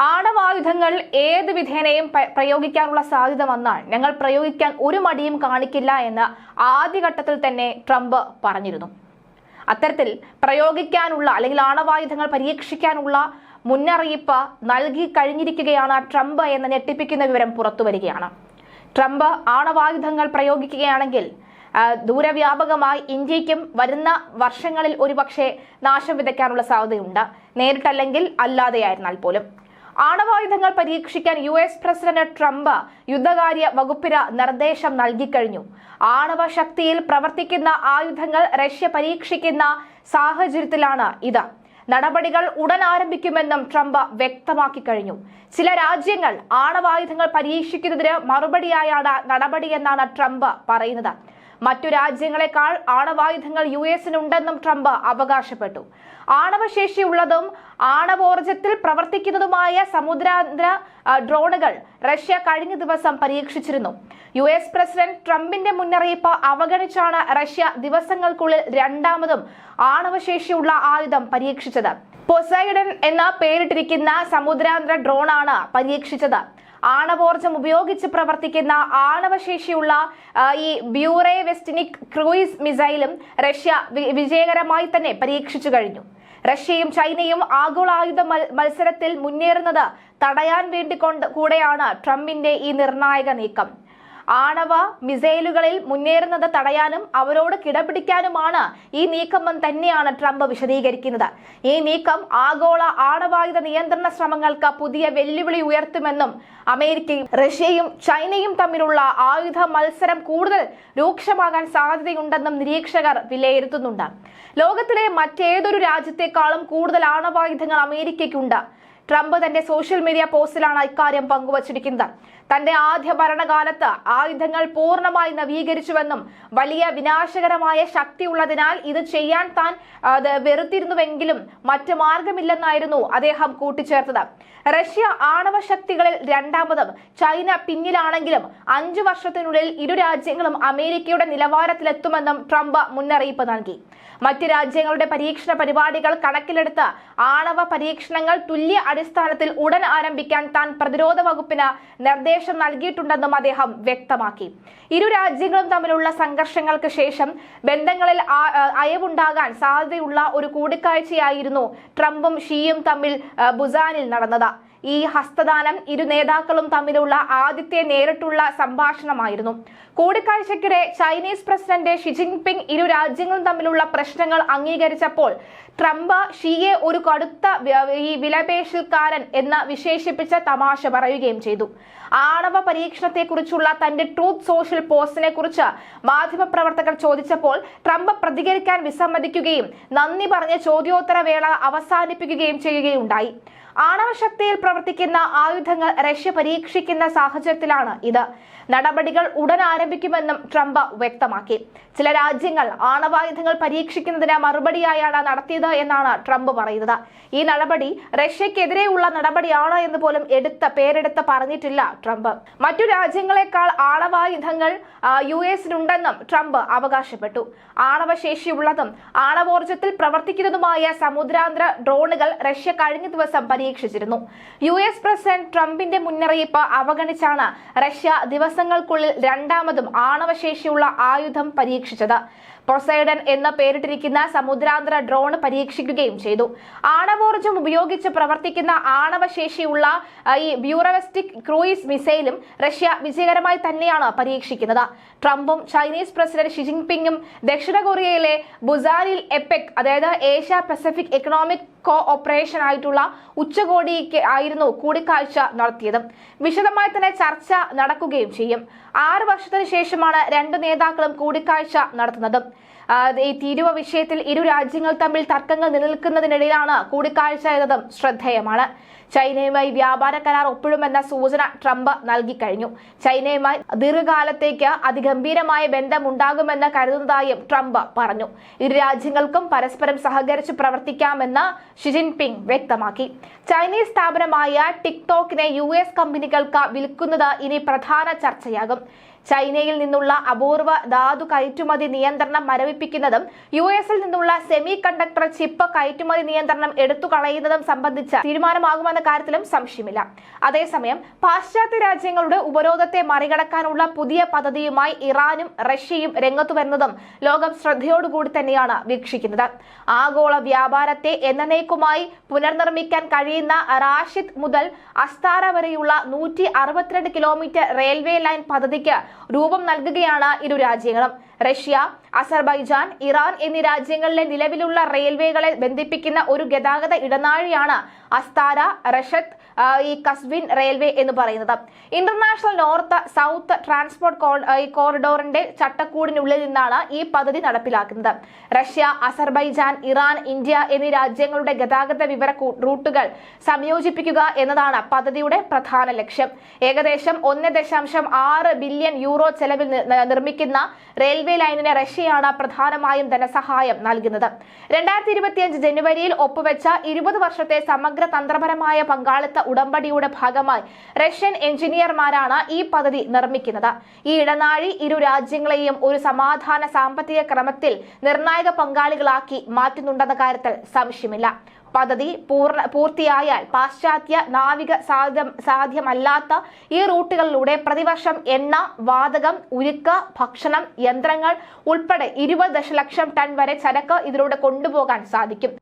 ആണവായുധങ്ങൾ ഏത് വിധേനയും പ്രയോഗിക്കാനുള്ള സാധ്യത വന്നാൽ ഞങ്ങൾ പ്രയോഗിക്കാൻ ഒരു മടിയും കാണിക്കില്ല എന്ന് ആദ്യഘട്ടത്തിൽ തന്നെ ട്രംപ് പറഞ്ഞിരുന്നു. അത്തരത്തിൽ പ്രയോഗിക്കാനുള്ള അല്ലെങ്കിൽ ആണവായുധങ്ങൾ പരീക്ഷിക്കാനുള്ള മുന്നറിയിപ്പ് നൽകി കഴിഞ്ഞിരിക്കുകയാണ് ട്രംപ് എന്ന് ഞെട്ടിപ്പിക്കുന്ന വിവരം പുറത്തു വരികയാണ്. ട്രംപ് ആണവായുധങ്ങൾ പ്രയോഗിക്കുകയാണെങ്കിൽ ദൂരവ്യാപകമായി ഇന്ത്യയ്ക്കും വരുന്ന വർഷങ്ങളിൽ ഒരുപക്ഷെ നാശം വിതയ്ക്കാനുള്ള സാധ്യതയുണ്ട്. നേരിട്ടല്ലെങ്കിൽ അല്ലാതെയായിരുന്നാൽ പോലും. ആണവായുധങ്ങൾ പരീക്ഷിക്കാൻ യു എസ് പ്രസിഡന്റ് ട്രംപ് യുദ്ധകാര്യ വകുപ്പിന് നിർദ്ദേശം നൽകിക്കഴിഞ്ഞു. ആണവ ശക്തിയിൽ പ്രവർത്തിക്കുന്ന ആയുധങ്ങൾ റഷ്യ പരീക്ഷിക്കുന്ന സാഹചര്യത്തിലാണ് ഇത്. നടപടികൾ ഉടൻ ആരംഭിക്കുമെന്നും ട്രംപ് വ്യക്തമാക്കി കഴിഞ്ഞു ചില രാജ്യങ്ങൾ ആണവായുധങ്ങൾ പരീക്ഷിക്കുന്നതിന് മറുപടിയായാണ് നടപടിയെന്നാണ് ട്രംപ് പറയുന്നത്. മറ്റു രാജ്യങ്ങളെക്കാൾ ആണവായുധങ്ങൾ യു എസിനുണ്ടെന്നും ട്രംപ് അവകാശപ്പെട്ടു. ആണവശേഷിയുള്ളതും ആണവോർജത്തിൽ പ്രവർത്തിക്കുന്നതുമായ സമുദ്രാന്തര ഡ്രോണുകൾ റഷ്യ കഴിഞ്ഞ ദിവസം പരീക്ഷിച്ചിരുന്നു. യു എസ് പ്രസിഡന്റ് ട്രംപിന്റെ മുന്നറിയിപ്പ് അവഗണിച്ചാണ് റഷ്യ ദിവസങ്ങൾക്കുള്ളിൽ രണ്ടാമതും ആണവശേഷിയുള്ള ആയുധം പരീക്ഷിച്ചത്. പൊസൈഡൻ എന്ന പേരിട്ടിരിക്കുന്ന സമുദ്രാന്തര ഡ്രോണാണ് പരീക്ഷിച്ചത്. ആണവോർജം ഉപയോഗിച്ച് പ്രവർത്തിക്കുന്ന ആണവശേഷിയുള്ള ഈ ബ്യൂറേ വെസ്റ്റിനിക് ക്രൂയിസ് മിസൈലും റഷ്യ വിജയകരമായി തന്നെ പരീക്ഷിച്ചു കഴിഞ്ഞു. റഷ്യയും ചൈനയും ആഗോളായുധ മത്സരത്തിൽ മുന്നേറുന്നത് തടയാൻ വേണ്ടി കൊണ്ട് കൂടെയാണ് ട്രംപിന്റെ ഈ നിർണായക നീക്കം. ആണവ മിസൈലുകളിൽ മുന്നേറുന്നത് തടയാനും അവരോട് കിടപിടിക്കാനുമാണ് ഈ നീക്കം തന്നെയാണ് ട്രംപ് വിശദീകരിക്കുന്നത്. ഈ നീക്കം ആഗോള ആണവായുധ നിയന്ത്രണ ശ്രമങ്ങൾക്ക് പുതിയ വെല്ലുവിളി ഉയർത്തുമെന്നും അമേരിക്കയും റഷ്യയും ചൈനയും തമ്മിലുള്ള ആയുധ മത്സരം കൂടുതൽ രൂക്ഷമാകാൻ സാധ്യതയുണ്ടെന്നും നിരീക്ഷകർ വിലയിരുത്തുന്നുണ്ട്. ലോകത്തിലെ മറ്റേതൊരു രാജ്യത്തെക്കാളും കൂടുതൽ ആണവായുധങ്ങൾ അമേരിക്കയ്ക്കുണ്ട്. ട്രംപ് തന്റെ സോഷ്യൽ മീഡിയ പോസ്റ്റിലാണ് ഇക്കാര്യം പങ്കുവച്ചിരിക്കുന്നത്. തന്റെ ആദ്യ ഭരണകാലത്ത് ആയുധങ്ങൾ പൂർണമായി നവീകരിച്ചുവെന്നും വലിയ വിനാശകരമായ ശക്തിയുള്ളതിനാൽ ഇത് ചെയ്യാൻ താൻ വെറുത്തിരുന്നുവെങ്കിലും മറ്റു മാർഗമില്ലെന്നായിരുന്നു അദ്ദേഹം കൂട്ടിച്ചേർത്തത്. റഷ്യ ആണവ ശക്തികളിൽ രണ്ടാമതും ചൈന പിന്നിലാണെങ്കിലും അഞ്ചു വർഷത്തിനുള്ളിൽ ഇരു രാജ്യങ്ങളും അമേരിക്കയുടെ നിലവാരത്തിലെത്തുമെന്നും ട്രംപ് മുന്നറിയിപ്പ് നൽകി. മറ്റ് രാജ്യങ്ങളുടെ പരീക്ഷണ പരിപാടികൾ കണക്കിലെടുത്ത് ആണവ പരീക്ഷണങ്ങൾ തുല്യ അടിസ്ഥാനത്തിൽ ഉടൻ ആരംഭിക്കാൻ താൻ പ്രതിരോധ വകുപ്പിന് നിർദ്ദേശം നൽകിയിട്ടുണ്ടെന്നും അദ്ദേഹം വ്യക്തമാക്കി. ഇരു രാജ്യങ്ങളും തമ്മിലുള്ള സംഘർഷങ്ങൾക്ക് ശേഷം ബന്ധങ്ങളിൽ അയവുണ്ടാകാൻ സാധ്യതയുള്ള ഒരു കൂടിക്കാഴ്ചയായിരുന്നു ട്രംപും ഷീയും തമ്മിൽ ബുസാനിൽ നടന്നത്. ഈ ഹസ്തദാനം ഇരു നേതാക്കളും തമ്മിലുള്ള ആദ്യത്തെ നേരിട്ടുള്ള സംഭാഷണമായിരുന്നു. കൂടിക്കാഴ്ചയ്ക്കിടെ ചൈനീസ് പ്രസിഡന്റ് ഷി ജിൻപിങ് ഇരു രാജ്യങ്ങളും തമ്മിലുള്ള പ്രശ്നങ്ങൾ അംഗീകരിച്ചപ്പോൾ ട്രംപ് ഷിയെ ഒരു കടുത്ത ഈ വിലപേശൽക്കാരൻ എന്ന് വിശേഷിപ്പിച്ച തമാശ പറയുകയും ചെയ്തു. ആണവ പരീക്ഷണത്തെക്കുറിച്ചുള്ള തന്റെ ട്രൂത്ത് സോഷ്യൽ പോസ്റ്റിനെ കുറിച്ച് മാധ്യമപ്രവർത്തകർ ചോദിച്ചപ്പോൾ ട്രംപ് പ്രതികരിക്കാൻ വിസമ്മതിക്കുകയും നന്ദി പറഞ്ഞ് ചോദ്യോത്തരവേള അവസാനിപ്പിക്കുകയും ചെയ്യുകയുണ്ടായി. ആണവശക്തിയിൽ പ്രവർത്തിക്കുന്ന ആയുധങ്ങൾ റഷ്യ പരീക്ഷിക്കുന്ന സാഹചര്യത്തിലാണ് ഇത്. നടപടികൾ ഉടൻ ആരംഭിക്കുമെന്നും ട്രംപ് വ്യക്തമാക്കി. ചില രാജ്യങ്ങൾ ആണവായുധങ്ങൾ പരീക്ഷിക്കുന്നതിന് മറുപടിയായാണ് നടത്തിയത് എന്നാണ് ട്രംപ് പറയുന്നത്. ഈ നടപടി റഷ്യക്കെതിരെയുള്ള നടപടിയാണ് എന്ന് പോലും എടുത്ത പേരെടുത്ത് പറഞ്ഞിട്ടില്ല ട്രംപ്. മറ്റു രാജ്യങ്ങളെക്കാൾ ആണവായുധങ്ങൾ യു എസിനുണ്ടെന്നും ട്രംപ് അവകാശപ്പെട്ടു. ആണവശേഷിയുള്ളതും ആണവോർജത്തിൽ പ്രവർത്തിക്കുന്നതുമായ സമുദ്രാന്തര ഡ്രോണുകൾ റഷ്യ കഴിഞ്ഞ ദിവസം പരീക്ഷിച്ചിരുന്നു യു എസ് പ്രസിഡന്റ് ട്രംപിന്റെ മുന്നറിയിപ്പ് അവഗണിച്ചാണ് റഷ്യ ദിവസങ്ങൾക്കുള്ളിൽ രണ്ടാമതും ആണവശേഷിയുള്ള ആയുധം പരീക്ഷിച്ചത്. പൊസൈഡൻ എന്ന പേരിട്ടിരിക്കുന്ന സമുദ്രാന്തര ഡ്രോൺ പരീക്ഷിക്കുകയും ചെയ്തു. ആണവോർജം ഉപയോഗിച്ച് പ്രവർത്തിക്കുന്ന ആണവശേഷിയുള്ള ഈ ബ്യൂറവസ്റ്റിക് ക്രൂയിസ് മിസൈലും റഷ്യ വിജയകരമായി തന്നെയാണ് പരീക്ഷിക്കുന്നത്. ട്രംപും ചൈനീസ് പ്രസിഡന്റ് ഷി ദക്ഷിണ കൊറിയയിലെ ബുസാനിൽ എപെക് അതായത് Asia Pacific economic cooperation ആയിട്ടുള്ള ഉച്ചകോടിക്ക് ആയിരുന്നു കൂടിക്കാഴ്ച നടത്തിയത്. വിശദമായി തന്നെ ചർച്ച നടക്കുകയും ചെയ്യും. ആറ് വർഷത്തിന് ശേഷമാണ് രണ്ട് നേതാക്കളും കൂടിക്കാഴ്ച നടത്തുന്നത്. ഈ തീരുവ വിഷയത്തിൽ ഇരു രാജ്യങ്ങൾ തമ്മിൽ തർക്കങ്ങൾ നിലനിൽക്കുന്നതിനിടയിലാണ് കൂടിക്കാഴ്ച എന്നതും ശ്രദ്ധേയമാണ്. ചൈനയുമായി വ്യാപാര കരാർ ഒപ്പിടുമെന്ന സൂചന ട്രംപ് നൽകിക്കഴിഞ്ഞു. ചൈനയുമായി ദീർഘകാലത്തേക്ക് അതിഗംഭീരമായ ബന്ധമുണ്ടാകുമെന്ന് കരുതുന്നതായും ട്രംപ് പറഞ്ഞു. ഇരു രാജ്യങ്ങൾക്കും പരസ്പരം സഹകരിച്ച് പ്രവർത്തിക്കാമെന്ന് ഷിജിൻപിങ് വ്യക്തമാക്കി. ചൈനീസ് സ്ഥാപനമായ ടിക്ടോക്കിനെ യു എസ് കമ്പനികൾക്ക് വിൽക്കുന്നത് ഇനി പ്രധാന ചർച്ചയാകും. ചൈനയിൽ നിന്നുള്ള അപൂർവ ധാതു കയറ്റുമതി നിയന്ത്രണം മരവിപ്പിക്കുന്നതും യു എസിൽ നിന്നുള്ള സെമി കണ്ടക്ടർ ചിപ്പ് കയറ്റുമതി നിയന്ത്രണം എടുത്തു കളയുന്നതും സംബന്ധിച്ച തീരുമാനമാകുമെന്ന കാര്യത്തിലും സംശയമില്ല. അതേസമയം പാശ്ചാത്യ രാജ്യങ്ങളുടെ ഉപരോധത്തെ മറികടക്കാനുള്ള പുതിയ പദ്ധതിയുമായി ഇറാനും റഷ്യയും രംഗത്തു വരുന്നതും ലോകം ശ്രദ്ധയോടുകൂടി തന്നെയാണ് വീക്ഷിക്കുന്നത്. ആഗോള വ്യാപാരത്തെ എന്നേക്കുമായി പുനർനിർമ്മിക്കാൻ കഴിയുന്ന റാഷിദ് മുതൽ അസ്താര വരെയുള്ള നൂറ്റി കിലോമീറ്റർ റെയിൽവേ ലൈൻ പദ്ധതിക്ക് രൂപം നൽകുകയാണ് ഇരു രാജ്യങ്ങളും. റഷ്യ അസർബൈജാൻ ഇറാൻ എന്നീ രാജ്യങ്ങളിലെ നിലവിലുള്ള റെയിൽവേകളെ ബന്ധിപ്പിക്കുന്ന ഒരു ഗതാഗത ഇടനാഴിയാണ് അസ്താര റഷത്ത് ഈ കസ്വിൻ റെയിൽവേ എന്ന് പറയുന്നത്. ഇന്റർനാഷണൽ നോർത്ത് സൗത്ത് ട്രാൻസ്പോർട്ട് ഈ കോറിഡോറിന്റെ ചട്ടക്കൂടിനുള്ളിൽ നിന്നാണ് ഈ പദ്ധതി നടപ്പിലാക്കുന്നത്. റഷ്യ അസർബൈജാൻ ഇറാൻ ഇന്ത്യ എന്നീ രാജ്യങ്ങളുടെ ഗതാഗത വിവര റൂട്ടുകൾ സംയോജിപ്പിക്കുക എന്നതാണ് പദ്ധതിയുടെ പ്രധാന ലക്ഷ്യം. ഏകദേശം ഒന്ന് ദശാംശം ആറ് ബില്യൺ യൂറോ ചെലവിൽ നിർമ്മിക്കുന്ന റെയിൽവേ ലൈനിന് റഷ്യയാണ് പ്രധാനമായും ധനസഹായം നൽകുന്നത്. രണ്ടായിരത്തി ഇരുപത്തിയഞ്ച് ജനുവരിയിൽ ഒപ്പുവെച്ച ഇരുപത് വർഷത്തെ സമഗ്ര തന്ത്രപരമായ പങ്കാളിത്ത ഉടമ്പടിയുടെ ഭാഗമായി റഷ്യൻ എഞ്ചിനീയർമാരാണ് ഈ പദ്ധതി നിർമ്മിക്കുന്നത്. ഈ ഇടനാഴി ഇരു രാജ്യങ്ങളെയും ഒരു സമാധാന സാമ്പത്തിക ക്രമത്തിൽ നിർണായക പങ്കാളികളാക്കി മാറ്റുന്നുണ്ടെന്ന കാര്യത്തിൽ സംശയമില്ല. പദ്ധതി പൂർണ പൂർത്തിയായാൽ പാശ്ചാത്യ നാവിക സാധ്യം സാധ്യമല്ലാത്ത ഈ റൂട്ടുകളിലൂടെ പ്രതിവർഷം എണ്ണ വാതകം ഉരുക്ക് ഭക്ഷണം യന്ത്രങ്ങൾ ഉൾപ്പെടെ ഇരുപത് ദശലക്ഷം ടൺ വരെ ചരക്ക് ഇതിലൂടെ കൊണ്ടുപോകാൻ സാധിക്കും.